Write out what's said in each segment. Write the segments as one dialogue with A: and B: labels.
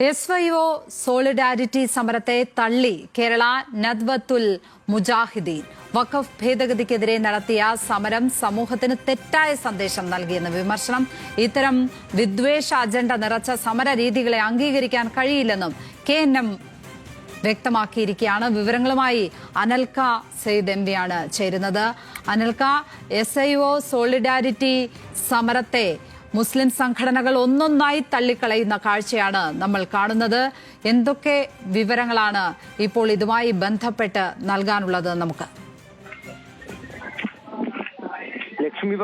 A: S Y O solidarity സമരത്തെ തള്ളി കേരള നദ്വത്തുൽ മുജാഹിദീൻ. വഖഫ് ഭേദഗതിക്കെതിരെ നടത്തിയ സമരം സമൂഹത്തിന് തെറ്റായ സന്ദേശം നൽകിയെന്ന് വിമർശനം. ഇത്തരം വിദ്വേഷ അജണ്ട നിറച്ച സമര രീതികളെ അംഗീകരിക്കാൻ കഴിയില്ലെന്നും കെ എൻ എം വ്യക്തമാക്കിയിരിക്കുകയാണ്. വിവരങ്ങളുമായി അനൽക സെയ്ദ് എം ആണ് ചേരുന്നത്. അനൽക എസ് ഐ ഒ സോളിഡാരിറ്റി സമരത്തെ മുസ്ലിം സംഘടനകൾ ഒന്നൊന്നായി തള്ളിക്കളയുന്ന കാഴ്ചയാണ് നമ്മൾ കാണുന്നത്. എന്തൊക്കെ വിവരങ്ങളാണ് ഇപ്പോൾ ഇതുമായി ബന്ധപ്പെട്ട് നൽകാനുള്ളത് നമുക്ക്?
B: ലക്ഷ്മി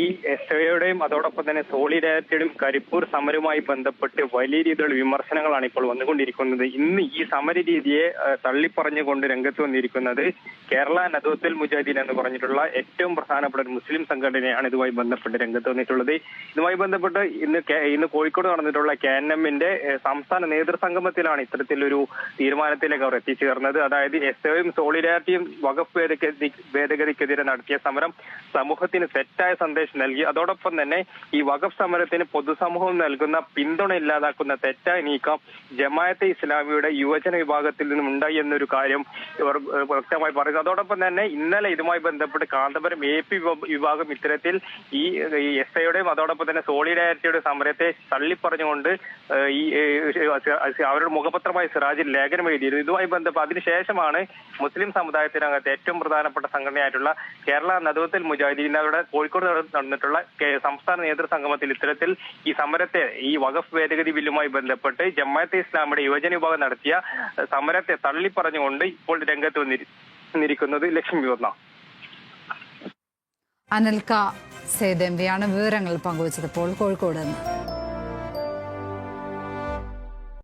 B: ഈ എസ് ഐയുടെയും അതോടൊപ്പം തന്നെ സോളിഡാരിറ്റിയുടെയും കരിപ്പൂർ സമരവുമായി ബന്ധപ്പെട്ട് വലിയ രീതിയിലുള്ള വിമർശനങ്ങളാണ് ഇപ്പോൾ വന്നുകൊണ്ടിരിക്കുന്നത്. ഇന്ന് ഈ സമര രീതിയെ തള്ളിപ്പറഞ്ഞുകൊണ്ട് രംഗത്ത് വന്നിരിക്കുന്നത് കേരള നദോത്തൽ മുജാഹിദീൻ എന്ന് പറഞ്ഞിട്ടുള്ള ഏറ്റവും പ്രധാനപ്പെട്ട ഒരു മുസ്ലിം സംഘടനയാണ് ഇതുമായി ബന്ധപ്പെട്ട് രംഗത്ത് വന്നിട്ടുള്ളത്. ഇതുമായി ബന്ധപ്പെട്ട് ഇന്ന് ഇന്ന് കോഴിക്കോട് നടന്നിട്ടുള്ള കെ എൻ എമ്മിന്റെ സംസ്ഥാന നേതൃസംഗമത്തിലാണ് ഇത്തരത്തിലൊരു തീരുമാനത്തിലേക്ക് അവർ എത്തിച്ചേർന്നത്. അതായത് എസ് ഐയും സോളിഡാരിറ്റിയും വകുപ്പ് ഭേദഗതി ഭേദഗതിക്കെതിരെ നടത്തിയ സമരം സമൂഹത്തിന് തെറ്റായ സന്ദേശം നൽകി. അതോടൊപ്പം തന്നെ ഈ വഖഫ് സമരത്തിന് പൊതുസമൂഹം നൽകുന്ന പിന്തുണ ഇല്ലാതാക്കുന്ന തെറ്റായ നീക്കം ജമായത്തെ ഇസ്ലാമിയുടെ യുവജന വിഭാഗത്തിൽ നിന്നും ഉണ്ടായി എന്നൊരു കാര്യം ഇവർ വ്യക്തമായി പറയുന്നു. അതോടൊപ്പം തന്നെ ഇന്നലെ ഇതുമായി ബന്ധപ്പെട്ട് കാന്തപുരം എ പി വിഭാഗം ഇത്തരത്തിൽ ഈ എസ് ഐയുടെയും അതോടൊപ്പം തന്നെ സോളിഡാരിറ്റിയുടെ സമരത്തെ തള്ളിപ്പറഞ്ഞുകൊണ്ട് ഈ അവരുടെ മുഖപത്രമായ സിറാജിൽ ലേഖനം എഴുതിയിരുന്നു. ഇതുമായി ബന്ധപ്പെട്ട് അതിനുശേഷമാണ് മുസ്ലിം സമുദായത്തിനകത്ത് ഏറ്റവും പ്രധാനപ്പെട്ട സംഘടനയായിട്ടുള്ള കേരള നദുവത്തിൽ മുജാഹിദീൻ അവിടെ കോഴിക്കോട് നട- നടന്നിട്ടുള്ള സംസ്ഥാന സംസ്ഥാന നേതൃസംഗമത്തിൽ ഇത്തരത്തിൽ ഈ സമരത്തെ ഈ വഖഫ് ഭേദഗതി ബില്ലുമായി ബന്ധപ്പെട്ട് ജമാഅത്തെ ഇസ്ലാമിയുടെ യുവജന വിഭാഗം നടത്തിയ സമരത്തെ തള്ളിപ്പറഞ്ഞുകൊണ്ട് ഇപ്പോൾ രംഗത്ത് വന്നിരി- വന്നിരിക്കുന്നത് ലക്ഷ്മി വർണ
A: അനൽക സെയ്ദ് വിവരങ്ങൾ പങ്കുവച്ചത് ഇപ്പോൾ കോഴിക്കോട് നിന്ന്.